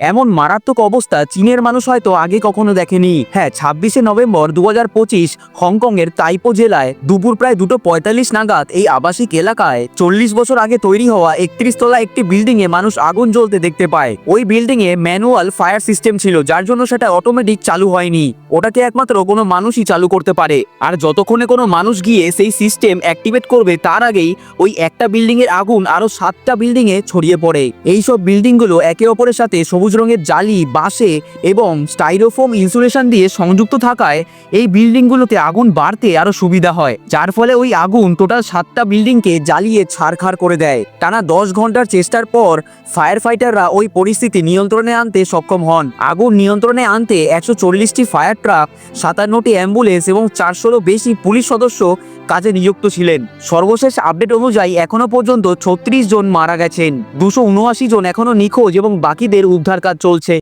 এমন মারাত্মক অবস্থা চীনের মানুষ হয়তো আগে কখনো দেখেনি। হ্যাঁ ছাব্বিশে নভেম্বর দু হাজার পঁচিশ হংকংয়ের তাইপো জেলায় দুপুর প্রায় দুটো পঁয়তাল্লিশ নাগাদ এই আবাসিক এলাকায় চল্লিশ বছর আগে তৈরি হওয়া একত্রিশ তলা একটি বিল্ডিং এ মানুষ আগুন জ্বলতে দেখতে পায়। ওই বিল্ডিং এ ম্যানুয়াল ফায়ার সিস্টেম ছিল, যার জন্য সেটা অটোমেটিক চালু হয়নি। ওটাকে একমাত্র কোনো মানুষই চালু করতে পারে। আর যতক্ষণে কোনো মানুষ গিয়ে সেই সিস্টেম অ্যাক্টিভেট করবে, তার আগেই ওই একটা বিল্ডিং এর আগুন আরও সাতটা বিল্ডিং এ ছড়িয়ে পড়ে। এইসব বিল্ডিংগুলো একে অপরের সাথে সবুজ রঙের জালি, বাঁশে এবং স্টাইরোফোম ইনসুলেশন দিয়ে সংযুক্ত থাকায় এই বিল্ডিং গুলোতে আগুন বাড়তে আরও সুবিধা হয়, যার ফলে ওই আগুন টোটাল সাতটা বিল্ডিং কে জ্বালিয়ে ছাড়খাড় করে দেয়। টানা দশ ঘণ্টার চেষ্টার পর ফায়ার ফাইটাররা ওই পরিস্থিতি নিয়ন্ত্রণে আনতে সক্ষম হন। আগুন নিয়ন্ত্রণে আনতে একশো চল্লিশটি ফায়ার ট্রাক, সাতান্নটি অ্যাম্বুলেন্স এবং চারশোরও বেশি পুলিশ সদস্য কাজে নিযুক্ত ছিলেন। সর্বশেষ আপডেট অনুযায়ী এখনও পর্যন্ত ছত্রিশ জন মারা গেছেন। দুশো উনআশি জন এখনও নিখোঁজ এবং বাকিদের উদ্ধার কাজ চলছে।